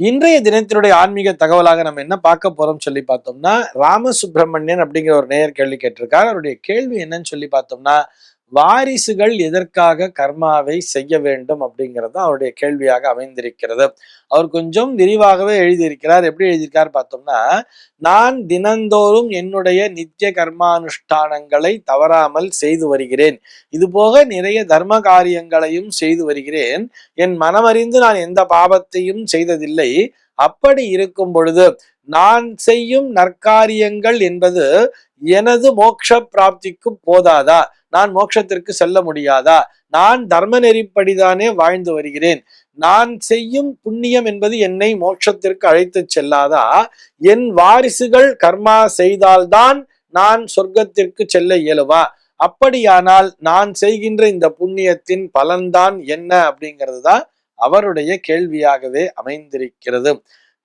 இன்றைய தினத்தினுடைய ஆன்மீக தகவலாக நம்ம என்ன பார்க்க போறோம் சொல்லி பார்த்தோம்னா ராமசுப்பிரமணியன் அப்படிங்கிற ஒரு நேயர் கேள்வி கேட்டிருக்கார். அவருடைய கேள்வி என்னன்னு சொல்லி பார்த்தோம்னா வாரிசுகள் எதற்காக கர்மாவை செய்ய வேண்டும் அப்படிங்கிறது அவருடைய கேள்வியாக அமைந்திருக்கிறது. அவர் கொஞ்சம் விரிவாகவே எழுதியிருக்கிறார். எப்படி எழுதியிருக்கார் பார்த்தோம்னா நான் தினந்தோறும் என்னுடைய நித்திய கர்மானுஷ்டானங்களை தவறாமல் செய்து வருகிறேன். இது போக நிறைய தர்ம காரியங்களையும் செய்து வருகிறேன். என் மனமறிந்து நான் எந்த பாவத்தையும் செய்ததில்லை. அப்படி இருக்கும் பொழுது நான் செய்யும் நற்காரியங்கள் என்பது எனது மோட்ச பிராப்திக்கு போதாதா? நான் மோட்சத்திற்கு செல்ல முடியாதா? நான் தர்ம நெறிப்படிதானே வாழ்ந்து வருகிறேன். நான் செய்யும் புண்ணியம் என்பது என்னை மோட்சத்திற்கு அழைத்து செல்லாதா? என் வாரிசுகள் கர்மா செய்தால்தான் நான் சொர்க்கத்திற்கு செல்ல இயலுவா? அப்படியானால் நான் செய்கின்ற இந்த புண்ணியத்தின் பலன்தான் என்ன அப்படிங்கிறது தான் அவருடைய கேள்வியாகவே அமைந்திருக்கிறது.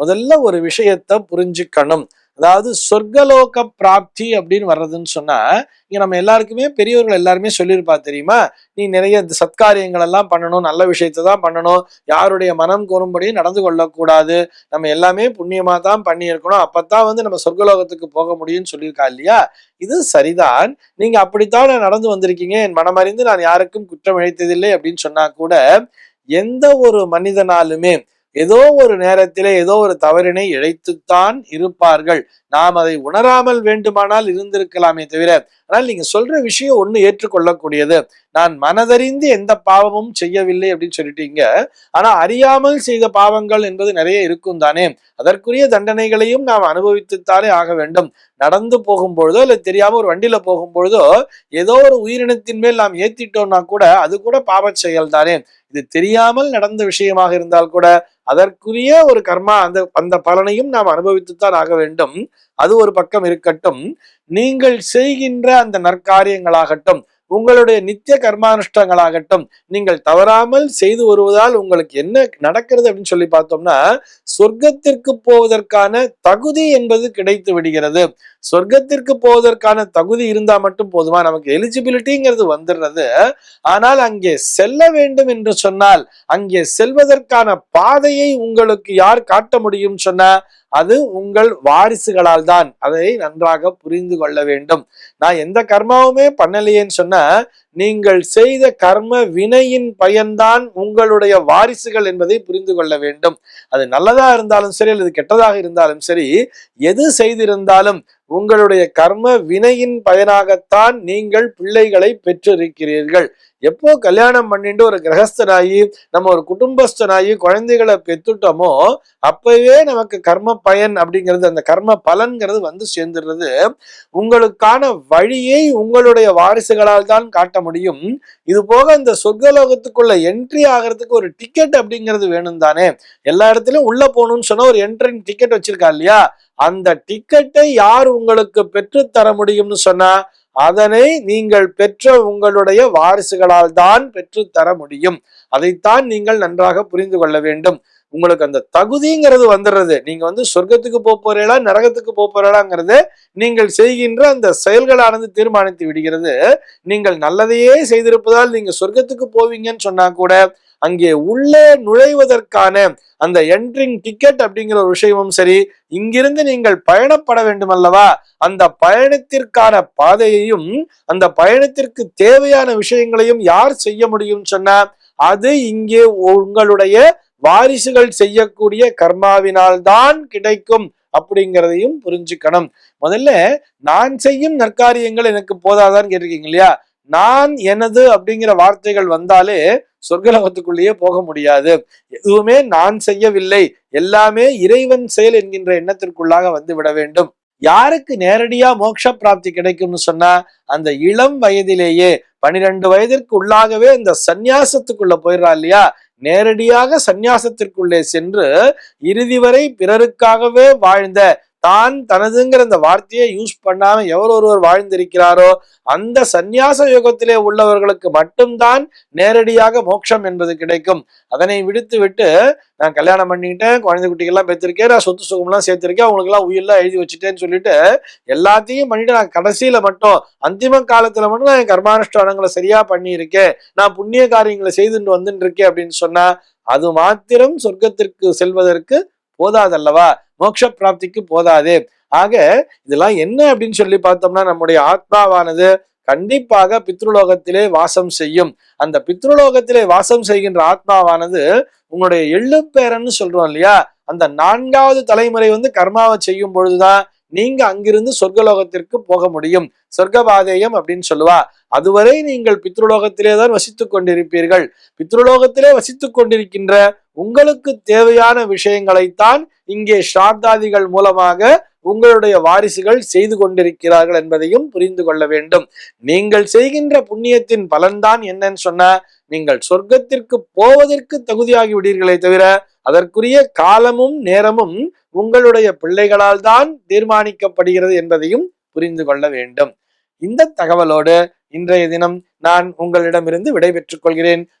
முதல்ல ஒரு விஷயத்தை புரிஞ்சுக்கணும். அதாவது சொர்க்கலோக பிராப்தி அப்படின்னு வர்றதுன்னு சொன்னா இங்க நம்ம எல்லாருக்குமே பெரியவர்கள் எல்லாருமே சொல்லியிருப்பா தெரியுமா? நீ நிறைய இந்த சத்காரியங்கள் எல்லாம் பண்ணணும் நல்ல விஷயத்தை தான் பண்ணணும் யாருடைய மனம் கோரும்படியும் நடந்து கொள்ளக்கூடாது நம்ம எல்லாமே புண்ணியமா தான் பண்ணியிருக்கணும் அப்பத்தான் வந்து நம்ம சொர்க்கலோகத்துக்கு போக முடியும்னு சொல்லியிருக்கா இல்லையா? இது சரிதான். நீங்க அப்படித்தான் நடந்து வந்திருக்கீங்க? என் மனமறிந்து நான் யாருக்கும் குற்றம் இழைத்ததில்லை அப்படின்னு சொன்னா கூட எந்த ஒரு மனிதனாலுமே ஏதோ ஒரு நேரத்திலே ஏதோ ஒரு தவறினை இழைத்துத்தான் இருப்பார்கள். நாம் அதை உணராமல் வேண்டுமானால் இருந்திருக்கலாமே தவிர ஆனால் நீங்க சொல்ற விஷயம் ஒண்ணு ஏற்றுக்கொள்ளக்கூடியது. நான் மனதறிந்து எந்த பாவமும் செய்யவில்லை அப்படின்னு சொல்லிட்டீங்க. ஆனா அறியாமல் செய்த பாவங்கள் என்பது நிறைய இருக்கும் தானே? அதற்குரிய தண்டனைகளையும் நாம் அனுபவித்துத்தானே ஆக வேண்டும். நடந்து போகும்பொழுதோ இல்லை தெரியாம ஒரு வண்டியில போகும்பொழுதோ ஏதோ ஒரு உயிரினத்தின் மேல் நாம் ஏத்திட்டோம்னா கூட அது கூட பாவச் செயல் தானே? இது தெரியாமல் நடந்த விஷயமாக இருந்தால் கூட அதற்குரிய ஒரு கர்மா அந்த அந்த பலனையும் நாம் அனுபவித்துத்தான் ஆக வேண்டும். அது ஒரு பக்கம் இருக்கட்டும். நீங்கள் செய்கின்ற அந்த நற்காரியங்களாகட்டும் உங்களுடைய நித்திய கர்மானுஷ்டங்களாகட்டும் நீங்கள் தவறாமல் செய்து வருவதால் உங்களுக்கு என்ன நடக்கிறது அப்படின்னு சொல்லி பார்த்தோம்னா சொர்க்கத்திற்கு போவதற்கான தகுதி என்பது கிடைத்து விடுகிறது. சொர்க்கத்திற்கு போவதற்கான தகுதி இருந்தா மட்டும் போதுமா? நமக்கு எலிஜிபிலிட்டிங்கிறது வந்துடுறது. ஆனால் அங்கே செல்ல வேண்டும் என்று சொன்னால் அங்கே செல்வதற்கான பாதையை உங்களுக்கு யார் காட்ட முடியும் சொன்னா அது உங்கள் வாரிசுகளால் தான் அதை நன்றாக புரிந்து கொள்ள வேண்டும். நான் எந்த கர்மாவுமே பண்ணலையேன்னு சொன்னா நீங்கள் செய்த கர்ம வினையின் பயன்தான் உங்களுடைய வாரிசுகள் என்பதை புரிந்து கொள்ள வேண்டும். அது நல்லதா இருந்தாலும் சரி அல்லது கெட்டதாக இருந்தாலும் சரி எது செய்திருந்தாலும் உங்களுடைய கர்ம வினையின் பயனாகத்தான் நீங்கள் பிள்ளைகளை பெற்றிருக்கிறீர்கள். எப்போ கல்யாணம் பண்ணிட்டு ஒரு கிரகஸ்தனாகி நம்ம ஒரு குடும்பஸ்தனாகி குழந்தைகளை பெற்றுட்டோமோ அப்பவே நமக்கு கர்ம பயன் அப்படிங்கிறது அந்த கர்ம பலன்கிறது வந்து சேர்ந்துடுறது. உங்களுக்கான வழியை உங்களுடைய வாரிசுகளால் தான் காட்ட முடியும். இது போக இந்த சொர்க்கலோகத்துக்குள்ள என்ட்ரி ஆகிறதுக்கு ஒரு டிக்கெட் அப்படிங்கிறது வேணும் தானே. எல்லா இடத்துலயும் உள்ள போகணும்னு சொன்னா ஒரு என்ட்ரின் டிக்கெட் வச்சிருக்கா இல்லையா? அந்த டிக்கெட்டை யார் உங்களுக்கு பெற்று தர முடியும்னு சொன்னா அதனை நீங்கள் பெற்ற உங்களுடைய வாரிசுகளால் தான் பெற்று தர முடியும். அதைத்தான் நீங்கள் நன்றாக புரிந்து கொள்ள வேண்டும். உங்களுக்கு அந்த தகுதிங்கிறது வந்துடுறது. நீங்க வந்து சொர்க்கத்துக்கு போக போறீங்களா நரகத்துக்கு போக போறீங்களாங்கிறது நீங்கள் செய்கின்ற அந்த செயல்களானது தீர்மானித்து விடுகிறது. நீங்கள் நல்லதையே செய்திருப்பதால் நீங்க சொர்க்கத்துக்கு போவீங்கன்னு சொன்னா கூட அங்கே உள்ளே நுழைவதற்கான அந்த என்ட்ரிங் டிக்கெட் அப்படிங்கிற ஒரு விஷயமும் சரி இங்கிருந்து நீங்கள் பயணப்பட வேண்டும் அல்லவா அந்த பயணத்திற்கான பாதையையும் அந்த பயணத்திற்கு தேவையான விஷயங்களையும் யார் செய்ய முடியும் சொன்னா அது இங்கே உங்களுடைய வாரிசுகள் செய்யக்கூடிய கர்மாவினால்தான் கிடைக்கும் அப்படிங்கிறதையும் புரிஞ்சுக்கணும். முதல்ல நான் செய்யும் நற்காரியங்கள் எனக்கு போதாதான்னு கேட்டிருக்கீங்க இல்லையா? நான் எனது அப்படிங்கிற வார்த்தைகள் வந்தாலே சொர்க்கலோகத்துக்குள்ளேயே போக முடியாது. எதுவுமே நான் செய்யவில்லை. எல்லாமே இறைவன் செயல் என்கின்ற எண்ணத்திற்குள்ளாக வந்து விட வேண்டும். யாருக்கு நேரடியா மோட்ச பிராப்தி கிடைக்கும்னு சொன்னா அந்த இளம் வயதிலேயே பனிரெண்டு வயதிற்கு உள்ளாகவே இந்த சந்நியாசத்துக்குள்ள போயிடுறா இல்லையா? நேரடியாக சந்நியாசத்திற்குள்ளே சென்று இறுதி வரை பிறருக்காகவே வாழ்ந்த தான் தனதுங்கிற அந்த வார்த்தையை யூஸ் பண்ணாம எவர் ஒருவர் வாழ்ந்திருக்கிறாரோ அந்த சந்நியாச யுகத்திலே உள்ளவர்களுக்கு மட்டும்தான் நேரடியாக மோட்சம் என்பது கிடைக்கும். அதனை விடுத்து விட்டு நான் கல்யாணம் பண்ணிக்கிட்டேன் குழந்தை குட்டிகள்லாம் பெற்றிருக்கேன் நான் சொத்து சுகம்லாம் சேர்த்திருக்கேன் அவங்களுக்குலாம் உயிரெல்லாம் எழுதி வச்சுட்டேன்னு சொல்லிட்டு எல்லாத்தையும் பண்ணிட்டு நான் கடைசியில மட்டும் அந்திம காலத்துல மட்டும் நான் என் கர்மானுஷ்டானங்களை சரியா பண்ணியிருக்கேன் நான் புண்ணிய காரியங்களை செய்துட்டு வந்துட்டு இருக்கேன் அப்படின்னு சொன்னா அது மாத்திரம் சொர்க்கத்திற்கு செல்வதற்கு போதாதல்லவா? மோட்ச பிராப்திக்கு போதாது. ஆக இதெல்லாம் என்ன அப்படின்னு சொல்லி பார்த்தோம்னா நம்முடைய ஆத்மாவானது கண்டிப்பாக பித்ருலோகத்திலே வாசம் செய்யும். அந்த பித்ருலோகத்திலே வாசம் செய்கின்ற ஆத்மாவானது உங்களுடைய எள்ளுப்பேரன்னு சொல்றோம் இல்லையா? அந்த நான்காவது தலைமுறை வந்து கர்மாவை செய்யும் பொழுதுதான் நீங்க அங்கிருந்து சொர்க்கலோகத்திற்கு போக முடியும். சொர்க்கபாதேயம் அப்படின்னு சொல்லுவா. அதுவரை நீங்கள் பித்ருலோகத்திலே தான் வசித்துக் கொண்டிருப்பீர்கள். பித்ருலோகத்திலே வசித்துக் கொண்டிருக்கின்ற உங்களுக்கு தேவையான விஷயங்களைத்தான் இங்கே ஸ்ராத்தாதிகள் மூலமாக உங்களுடைய வாரிசுகள் செய்து கொண்டிருக்கிறார்கள் என்பதையும் புரிந்து கொள்ள வேண்டும். நீங்கள் செய்கின்ற புண்ணியத்தின் பலன்தான் என்னன்னு சொன்ன நீங்கள் சொர்க்கத்திற்கு போவதற்கு தகுதியாகி விடீர்களே தவிர அதற்குரிய காலமும் நேரமும் உங்களுடைய பிள்ளைகளால் தான் தீர்மானிக்கப்படுகிறது என்பதையும் புரிந்து கொள்ள வேண்டும். இந்த தகவலோடு இன்றைய தினம் நான் உங்களிடமிருந்து விடைபெற்றுக் கொள்கிறேன்.